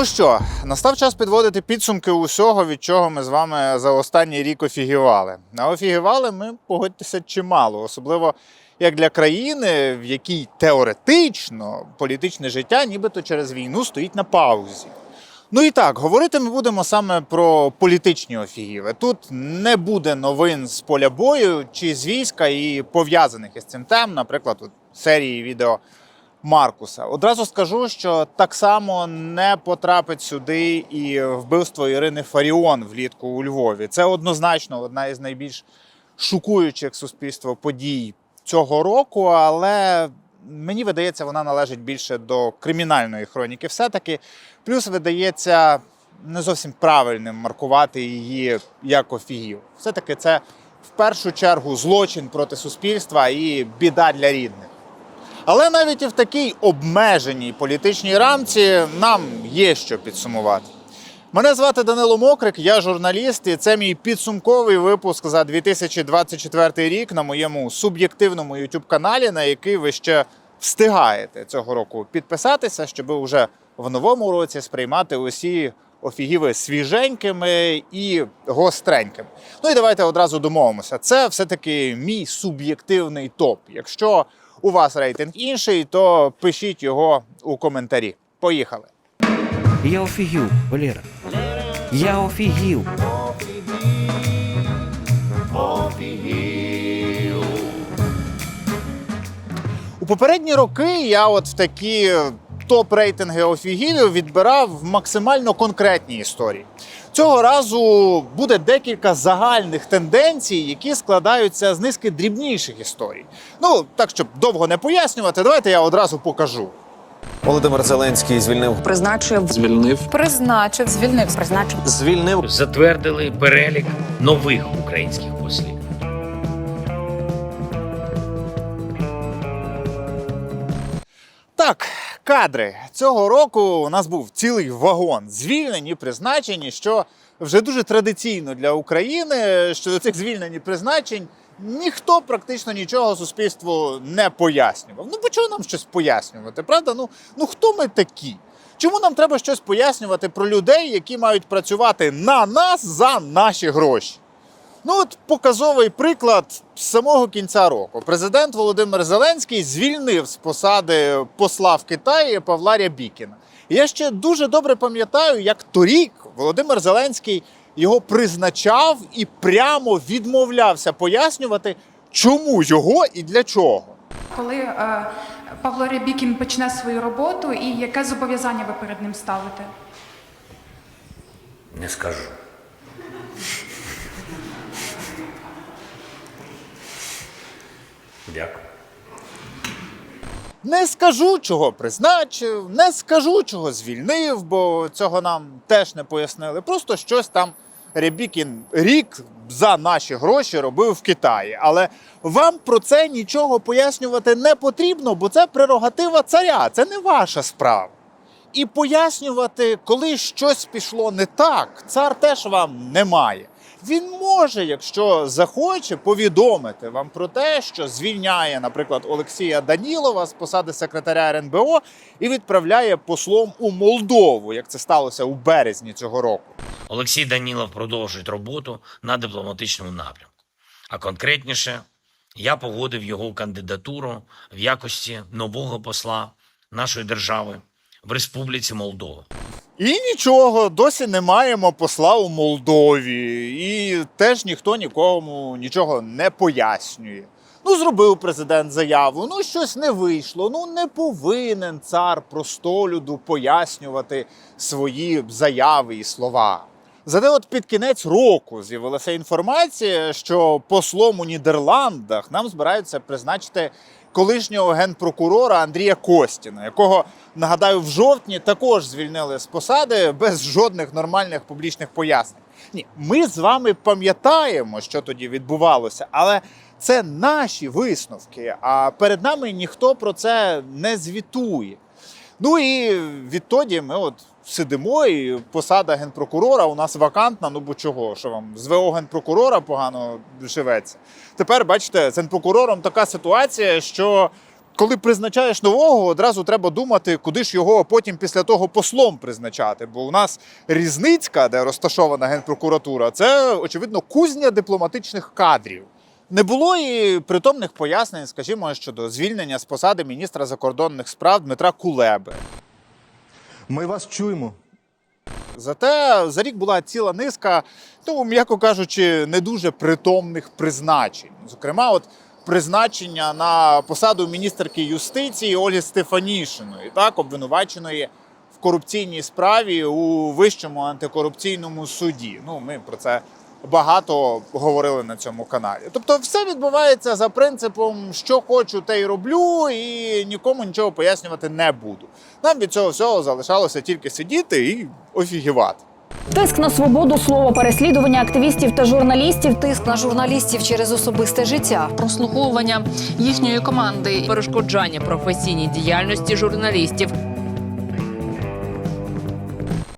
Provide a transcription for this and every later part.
Ну що, настав час підводити підсумки усього, від чого ми з вами за останній рік офігівали. А офігівали ми, погодьтеся, чимало, особливо як для країни, в якій теоретично політичне життя нібито через війну стоїть на паузі. Ну і так, говорити ми будемо саме про політичні офігіви. Тут не буде новин з поля бою чи з війська і пов'язаних із цим тем, наприклад, от серії відео Маркуса. Одразу скажу, що так само не потрапить сюди і вбивство Ірини Фаріон влітку у Львові. Це однозначно одна із найбільш шокуючих суспільство подій цього року, але мені видається, вона належить більше до кримінальної хроніки. Все-таки плюс видається не зовсім правильним маркувати її як офігів. Все-таки це в першу чергу злочин проти суспільства і біда для рідних. Але навіть і в такій обмеженій політичній рамці нам є що підсумувати. Мене звати Данило Мокрик, я журналіст, і це мій підсумковий випуск за 2024 рік на моєму суб'єктивному youtube каналі, на який ви ще встигаєте цього року підписатися, щоб уже в новому році сприймати усі офігіви свіженькими і гостренькими. Ну і давайте одразу домовимося. Це все-таки мій суб'єктивний топ. Якщо у вас рейтинг інший, то пишіть його у коментарі. Поїхали. Я офігів, Валера. Я офігів. У попередні роки я от в такі топ-рейтинги офігівів відбирав максимально конкретні історії. Цього разу буде декілька загальних тенденцій, які складаються з низки дрібніших історій. Ну, так щоб довго не пояснювати, давайте я одразу покажу. Володимир Зеленський звільнив призначив звільнив Призначив, звільнив. призначив звільнив затвердили перелік нових українських послів. Так, кадри цього року у нас був цілий вагон звільнені, призначені, що вже дуже традиційно для України. Що до цих звільнень і призначень ніхто практично нічого суспільству не пояснював. Ну, бо чого нам щось пояснювати? Правда? Ну, ну хто ми такі? Чому нам треба щось пояснювати про людей, які мають працювати на нас за наші гроші? Ну, от показовий приклад з самого кінця року. Президент Володимир Зеленський звільнив з посади посла в Китаї Павла Рябікіна. І Я ще дуже добре пам'ятаю, як торік Володимир Зеленський його призначав і прямо відмовлявся пояснювати, чому його і для чого. Коли е, Павло Рябікін почне свою роботу і яке зобов'язання ви перед ним ставите? Не скажу. Дякую. Не скажу, чого призначив, не скажу, чого звільнив, бо цього нам теж не пояснили. Просто щось там Рябікін рік за наші гроші робив в Китаї. Але вам про це нічого пояснювати не потрібно, бо це прерогатива царя, це не ваша справа. І пояснювати, коли щось пішло не так, цар теж вам не має. Він може, якщо захоче, повідомити вам про те, що звільняє, наприклад, Олексія Данілова з посади секретаря РНБО і відправляє послом у Молдову, як це сталося у березні цього року. Олексій Данілов продовжить роботу на дипломатичному напрямку. А конкретніше, я погодив його кандидатуру в якості нового посла нашої держави в Республіці Молдова. І нічого, досі не маємо посла у Молдові, і теж ніхто нікому нічого не пояснює. Ну, зробив президент заяву, ну щось не вийшло. Ну не повинен цар простолюду пояснювати свої заяви і слова. Зате от під кінець року з'явилася інформація, що послом у Нідерландах нам збираються призначити колишнього генпрокурора Андрія Костіна, якого нагадаю в жовтні також звільнили з посади без жодних нормальних публічних пояснень. Ні, ми з вами пам'ятаємо, що тоді відбувалося, але це наші висновки. А перед нами ніхто про це не звітує. Ну і відтоді ми от сидимо, і посада генпрокурора у нас вакантна. Ну бо чого? Що вам з ВО генпрокурора погано живеться? Тепер бачите, з генпрокурором така ситуація, що коли призначаєш нового, одразу треба думати, куди ж його потім після того послом призначати. Бо у нас Різницька, де розташована генпрокуратура, це очевидно кузня дипломатичних кадрів. Не було і притомних пояснень, скажімо, щодо звільнення з посади міністра закордонних справ Дмитра Кулеби. Ми вас чуємо. Зате за рік була ціла низка, ну, м'яко кажучи, не дуже притомних призначень. Зокрема, от призначення на посаду міністерки юстиції Олі Стефанішиної, так, обвинуваченої в корупційній справі у Вищому антикорупційному суді. Ну, ми про це багато говорили на цьому каналі. Тобто, все відбувається за принципом, що хочу, те й роблю, і нікому нічого пояснювати не буду. Нам від цього всього залишалося тільки сидіти і офігівати. Тиск на свободу слова, переслідування активістів та журналістів. Тиск на журналістів через особисте життя. прослуховування їхньої команди, перешкоджання професійній діяльності журналістів.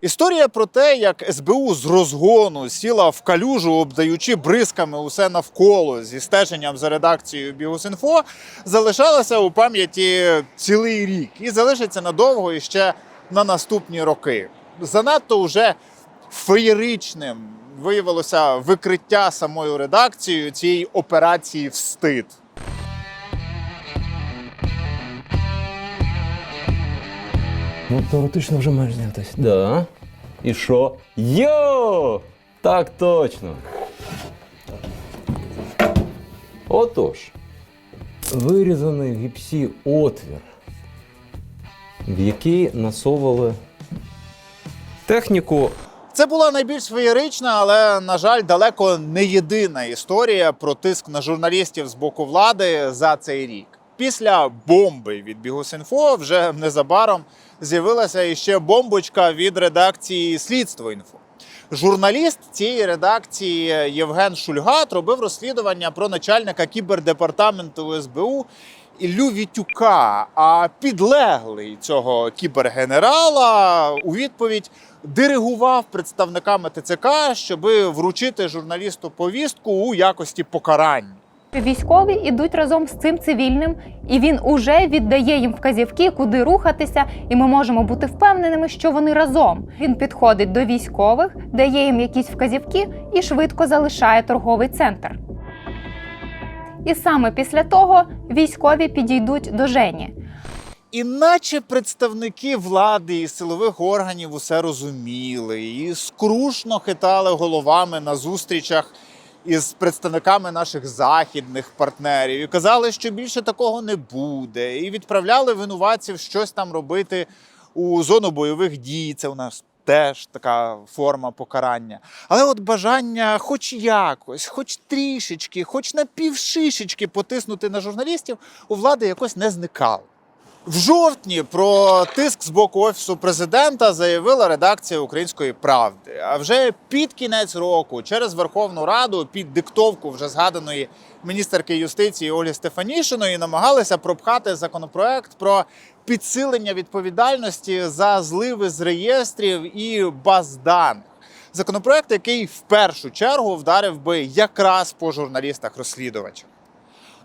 Історія про те, як СБУ з розгону сіла в калюжу, обдаючи бризками усе навколо зі стеженням за редакцією Бігус.Інфо, залишалася у пам'яті цілий рік і залишиться надовго і ще на наступні роки. Занадто уже феєричним виявилося викриття самою редакцією цієї операції встид. Ну, теоретично вже маєш знятись. Да. І що? Йо! Так точно. Отож, вирізаний в гіпсі отвір, в який насовували техніку Це була найбільш феєрична, але, на жаль, далеко не єдина історія про тиск на журналістів з боку влади за цей рік. Після бомби від Бігус.Інфо вже незабаром з'явилася іще бомбочка від редакції Слідство.Інфо. Журналіст цієї редакції Євген Шульгат робив розслідування про начальника кібердепартаменту СБУ Іллю Вітюка. А підлеглий цього кібергенерала у відповідь диригував представниками ТЦК, щоби вручити журналісту повістку у якості покарання. Військові йдуть разом з цим цивільним, і він уже віддає їм вказівки, куди рухатися, і ми можемо бути впевненими, що вони разом. Він підходить до військових, дає їм якісь вказівки і швидко залишає торговий центр. І саме після того військові підійдуть до Жені. Іначе представники влади і силових органів усе розуміли і скрушно хитали головами на зустрічах із представниками наших західних партнерів і казали, що більше такого не буде, і відправляли винуватців щось там робити у зону бойових дій. Це у нас теж така форма покарання. Але от бажання, хоч якось, хоч трішечки, хоч на півшишечки потиснути на журналістів, у влади якось не зникало. В жовтні про тиск з боку офісу президента заявила редакція Української правди. А вже під кінець року, через Верховну Раду, під диктовку вже згаданої міністерки юстиції Олі Стефанішиної, намагалися пропхати законопроект про підсилення відповідальності за зливи з реєстрів і баз даних. Законопроект, який в першу чергу вдарив би якраз по журналістах-розслідувачах.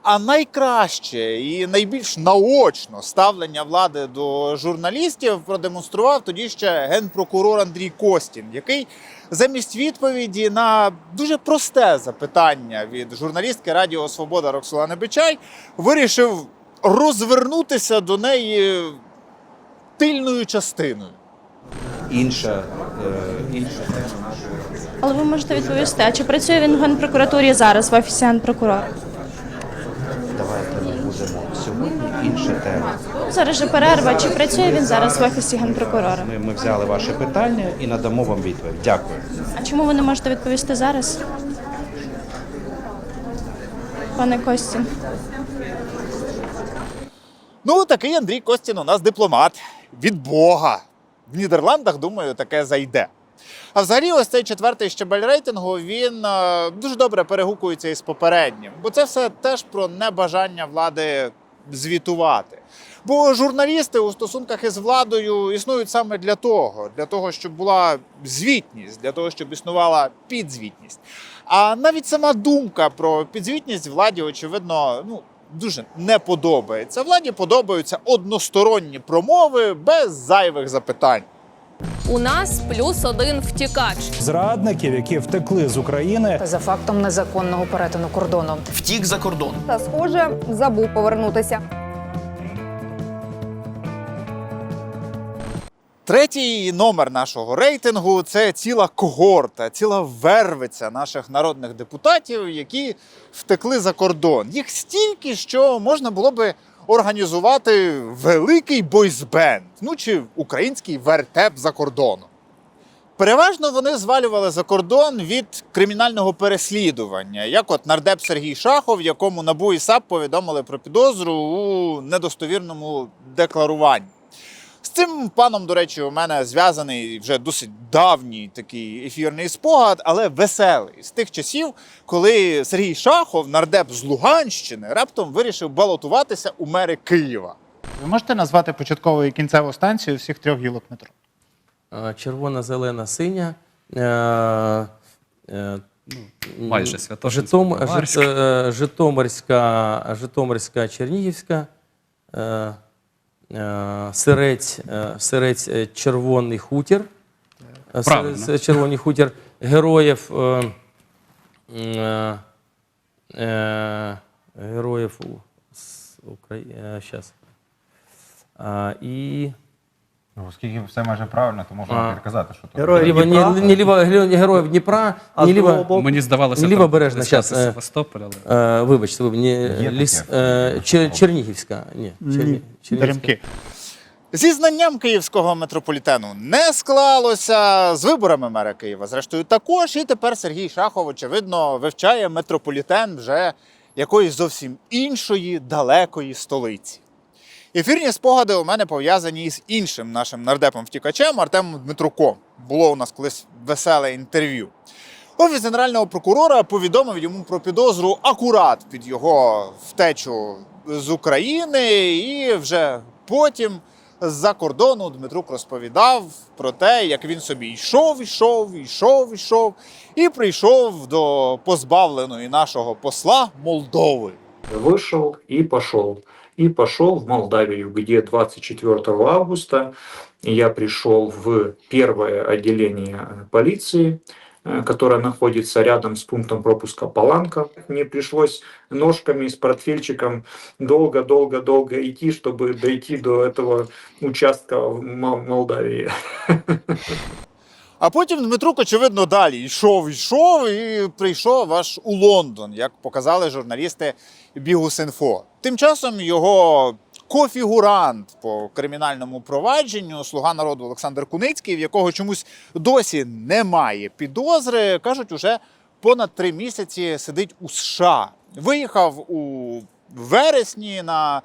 А найкраще і найбільш наочно ставлення влади до журналістів продемонстрував тоді ще генпрокурор Андрій Костін, який замість відповіді на дуже просте запитання від журналістки Радіо Свобода Роксолани Бичай вирішив розвернутися до неї тильною частиною. інша, е, інша Але ви можете відповісти, а чи працює він в генпрокуратурі зараз в офісі генпрокурора? давайте ми будемо сьогодні інша тема. Зараз же перерва. Чи працює він зараз в офісі генпрокурора? Ми, ми взяли ваше питання і надамо вам відповідь. Дякую. А чому ви не можете відповісти зараз? Пане Костін. Ну, такий Андрій Костін у нас дипломат від Бога. В Нідерландах, думаю, таке зайде. А взагалі, ось цей четвертий щебель рейтингу він е, дуже добре перегукується із попереднім, бо це все теж про небажання влади звітувати. Бо журналісти у стосунках із владою існують саме для того, для того, щоб була звітність, для того, щоб існувала підзвітність. А навіть сама думка про підзвітність владі, очевидно, ну дуже не подобається. Владі подобаються односторонні промови без зайвих запитань. У нас плюс один втікач. Зрадників, які втекли з України, За фактом незаконного перетину кордону. Втік за кордон. Та схоже, забув повернутися. Третій номер нашого рейтингу це ціла когорта, ціла вервиця наших народних депутатів, які втекли за кордон. Їх стільки, що можна було би організувати великий бойсбенд, ну чи український вертеп за кордоном. Переважно вони звалювали за кордон від кримінального переслідування, як от нардеп Сергій Шахов, якому НАБУ і САП повідомили про підозру у недостовірному декларуванні. З цим паном, до речі, у мене зв'язаний вже досить давній такий ефірний спогад, але веселий з тих часів, коли Сергій Шахов, нардеп з Луганщини, раптом вирішив балотуватися у мери Києва. Ви можете назвати початкову і кінцеву станцію всіх трьох гілок метро? Е, Червона, зелена, синя. е, е, ну, Майже Святошинська, Житом, Жит- е, Житомирська, Житомирська, Чернігівська. е, Сирець, е, Сирець е, Червоний хутір. Е, Правильно. Сирець, Червоний хутір. Героїв. е, е, е, Героїв України. А, і. Оскільки все майже правильно, то можна А. підказати, що то. Героїв Дніпра? Не, не, ліва, не героїв Дніпра, не ліва, Мені здавалося, не лівобережна, щас, е, Севастополь, але... е, вибачте, ви мені Є ліс, е, Чер, Чернігівська, ні, Черні, Чернігівська. Теремки. Зі знанням київського метрополітену не склалося з виборами мера Києва. Зрештою, також і тепер Сергій Шахов, очевидно, вивчає метрополітен вже якоїсь зовсім іншої далекої столиці. Ефірні спогади у мене пов'язані із іншим нашим нардепом-втікачем Артемом Дмитруком. Було у нас колись веселе інтерв'ю. Офіс генерального прокурора повідомив йому про підозру акурат під його втечу з України, і вже потім з-за кордону Дмитрук розповідав про те, як він собі йшов, йшов, йшов, йшов, і прийшов до позбавленої нашого посла Молдови. вышел и пошел И пошел в Молдавию, где 24 августа я пришел в первое отделение э, полиции, э, которое находится рядом с пунктом пропуска Паланка. Мне пришлось ножками с портфельчиком долго-долго-долго идти, чтобы дойти до этого участка в Мол- Молдавии. А потім Дмитрук, очевидно, далі йшов, йшов і прийшов аж у Лондон, як показали журналісти Бігус.Інфо. Тим часом його кофігурант по кримінальному провадженню, слуга народу Олександр Куницький, в якого чомусь досі немає підозри, кажуть, уже понад три місяці сидить у США. Виїхав у вересні на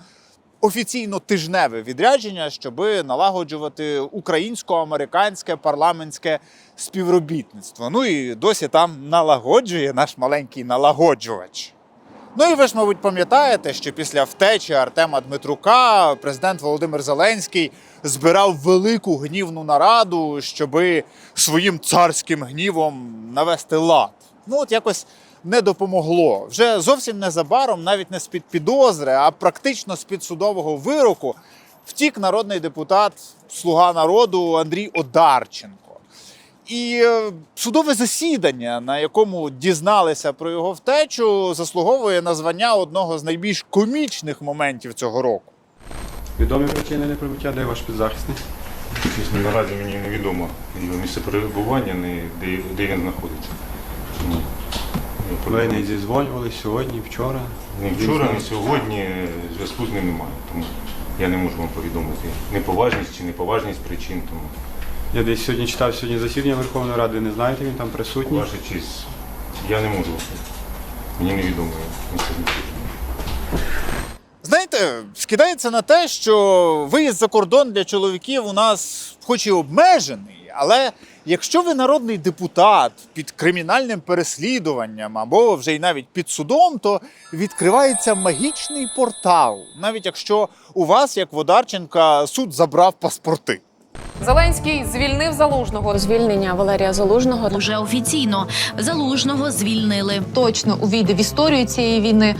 офіційно тижневе відрядження, щоб налагоджувати українсько-американське парламентське співробітництво. Ну і досі там налагоджує наш маленький налагоджувач. Ну і ви ж, мабуть, пам'ятаєте, що після втечі Артема Дмитрука президент Володимир Зеленський збирав велику гнівну нараду, щоби своїм царським гнівом навести лад. Ну, от якось не допомогло. Вже зовсім незабаром, навіть не з-під підозри, а практично з-під судового вироку, втік народний депутат, слуга народу Андрій Одарченко. І е, судове засідання, на якому дізналися про його втечу, заслуговує на звання одного з найбільш комічних моментів цього року. Відомі причини неприбуття, де ваш підзахисний? Чесно, наразі мені невідомо його місце перебування, ні де, де він знаходиться. Ні. Ні, Ви не зізвонювали сьогодні, вчора? Ні вчора, ні сьогодні зв'язку з ним немає. Тому я не можу вам повідомити неповажність чи неповажність причин. Тому Я десь сьогодні читав сьогодні засідання Верховної Ради, не знаєте, він там присутній? ваша честь, я не можу. Мені невідомо. Знаєте, скидається на те, що виїзд за кордон для чоловіків у нас, хоч і обмежений, але якщо ви народний депутат під кримінальним переслідуванням або вже й навіть під судом, то відкривається магічний портал, навіть якщо у вас, як Водарченка, суд забрав паспорти. Зеленський звільнив залужного. Звільнення Валерія Залужного Уже офіційно залужного звільнили. точно увійде в історію цієї війни.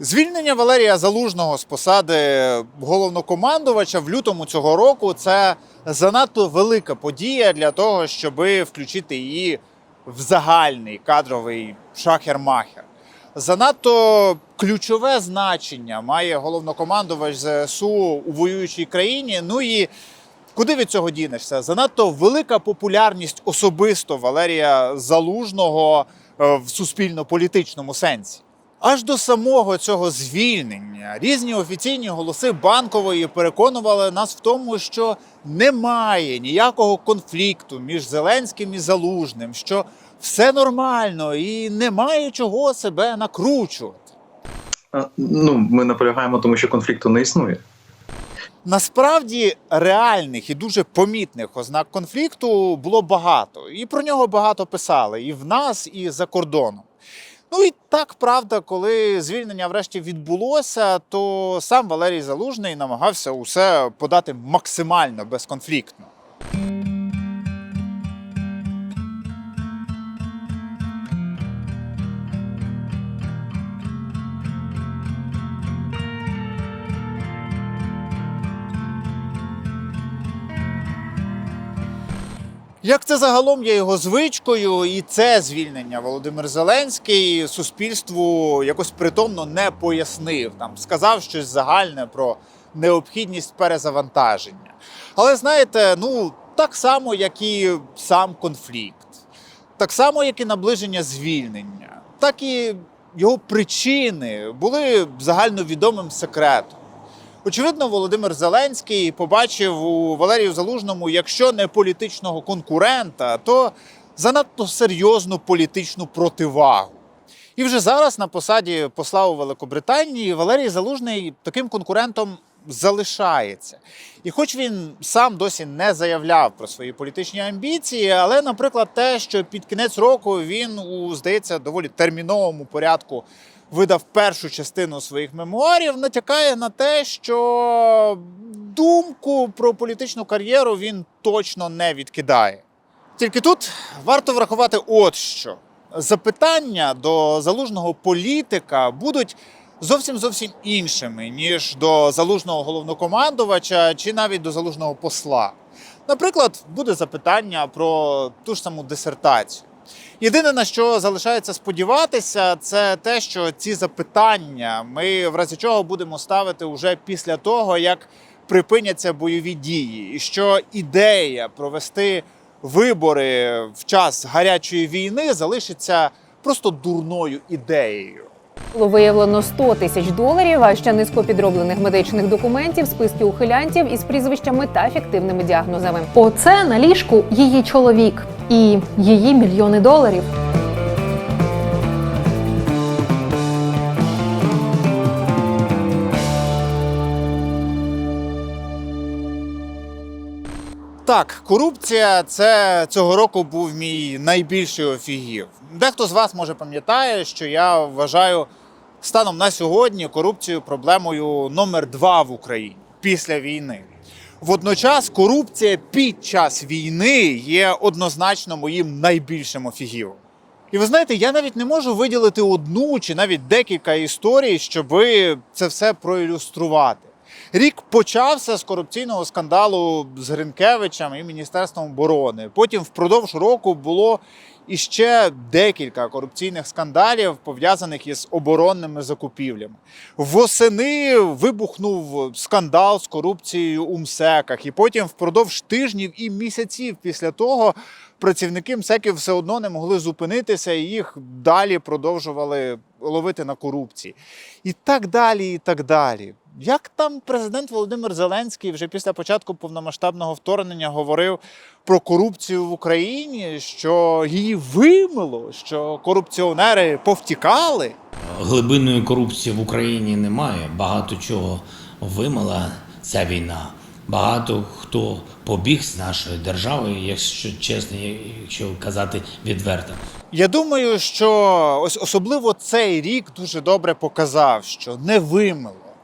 Звільнення Валерія Залужного з посади головнокомандувача в лютому цього року це занадто велика подія для того, щоб включити її в загальний кадровий шахер-махер. Занадто ключове значення має головнокомандувач ЗСУ у воюючій країні. Ну і куди від цього дінешся? Занадто велика популярність особисто Валерія Залужного е, в суспільно-політичному сенсі. Аж до самого цього звільнення різні офіційні голоси банкової переконували нас в тому, що немає ніякого конфлікту між Зеленським і Залужним, що все нормально і немає чого себе накручувати. Ну, ми наполягаємо, тому що конфлікту не існує. Насправді реальних і дуже помітних ознак конфлікту було багато, і про нього багато писали і в нас, і за кордоном. Ну і так правда, коли звільнення врешті відбулося, то сам Валерій Залужний намагався усе подати максимально безконфліктно. Як це загалом є його звичкою, і це звільнення Володимир Зеленський суспільству якось притомно не пояснив. Там сказав щось загальне про необхідність перезавантаження. Але знаєте, ну так само, як і сам конфлікт, так само, як і наближення звільнення, так і його причини були загальновідомим секретом. Очевидно, Володимир Зеленський побачив у Валерію Залужному, якщо не політичного конкурента, то занадто серйозну політичну противагу. І вже зараз на посаді посла у Великобританії Валерій Залужний таким конкурентом залишається. І хоч він сам досі не заявляв про свої політичні амбіції, але, наприклад, те, що під кінець року він у, здається, доволі терміновому порядку видав першу частину своїх мемуарів, натякає на те, що думку про політичну кар'єру він точно не відкидає. Тільки тут варто врахувати от що. Запитання до залужного політика будуть зовсім зовсім іншими, ніж до залужного головнокомандувача чи навіть до залужного посла. Наприклад, буде запитання про ту ж саму дисертацію. Єдине на що залишається сподіватися, це те, що ці запитання ми в разі чого будемо ставити уже після того, як припиняться бойові дії, і що ідея провести вибори в час гарячої війни залишиться просто дурною ідеєю. Було виявлено 100 тисяч доларів, а ще низку підроблених медичних документів, списки ухилянтів із прізвищами та фіктивними діагнозами. Оце на ліжку її чоловік і її мільйони доларів. Так, корупція це цього року був мій найбільший офігів. Дехто з вас може пам'ятає, що я вважаю станом на сьогодні корупцію проблемою номер два в Україні після війни. Водночас корупція під час війни є однозначно моїм найбільшим офігівом. І ви знаєте, я навіть не можу виділити одну чи навіть декілька історій, щоб це все проілюструвати. Рік почався з корупційного скандалу з Гринкевичем і Міністерством оборони. Потім впродовж року було іще декілька корупційних скандалів, пов'язаних із оборонними закупівлями. Восени вибухнув скандал з корупцією у МСЕКах, і потім впродовж тижнів і місяців після того працівники МСЕКів все одно не могли зупинитися, і їх далі продовжували ловити на корупції. І так далі, і так далі. Як там президент Володимир Зеленський вже після початку повномасштабного вторгнення говорив про корупцію в Україні, що її вимило, що корупціонери повтікали? Глибинної корупції в Україні немає. Багато чого вимила ця війна. Багато хто побіг з нашої держави, якщо чесно, якщо казати відверто. Я думаю, що ось особливо цей рік дуже добре показав, що не вимило,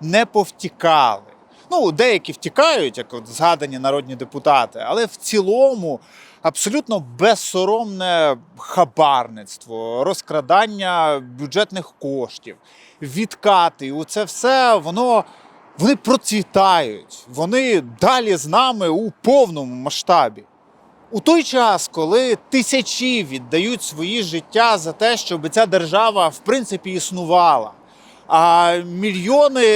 не повтікали. Ну, деякі втікають, як от згадані народні депутати, але в цілому абсолютно безсоромне хабарництво, розкрадання бюджетних коштів, відкати. І це все воно вони процвітають, вони далі з нами у повному масштабі. У той час, коли тисячі віддають свої життя за те, щоб ця держава в принципі існувала, а мільйони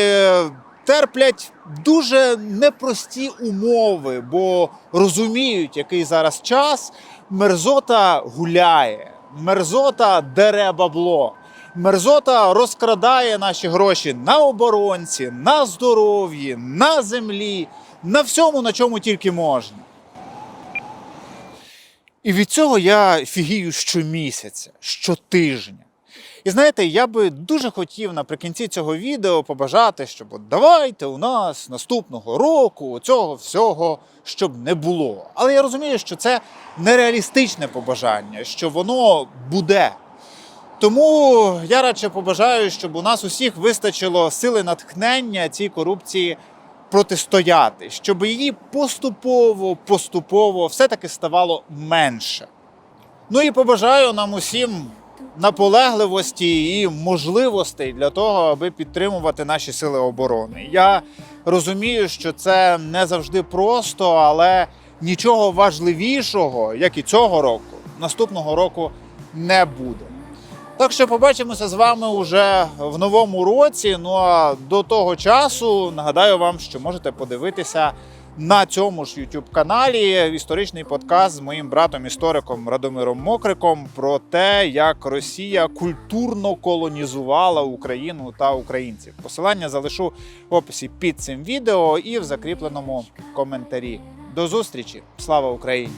терплять дуже непрості умови, бо розуміють, який зараз час, мерзота гуляє, мерзота дере бабло. Мерзота розкрадає наші гроші на оборонці, на здоров'ї, на землі, на всьому, на чому тільки можна. І від цього я фігію щомісяця, щотижня. І знаєте, я би дуже хотів наприкінці цього відео побажати, щоб от давайте у нас наступного року цього всього щоб не було. Але я розумію, що це нереалістичне побажання, що воно буде. Тому я радше побажаю, щоб у нас усіх вистачило сили натхнення цій корупції протистояти, щоб її поступово, поступово все-таки ставало менше. Ну і побажаю нам усім наполегливості і можливостей для того, аби підтримувати наші сили оборони. Я розумію, що це не завжди просто, але нічого важливішого, як і цього року, наступного року не буде. Так що побачимося з вами уже в новому році. Ну а до того часу нагадаю вам, що можете подивитися на цьому ж youtube каналі історичний подкаст з моїм братом-істориком Радомиром Мокриком про те, як Росія культурно колонізувала Україну та українців. Посилання залишу в описі під цим відео і в закріпленому коментарі. До зустрічі! Слава Україні!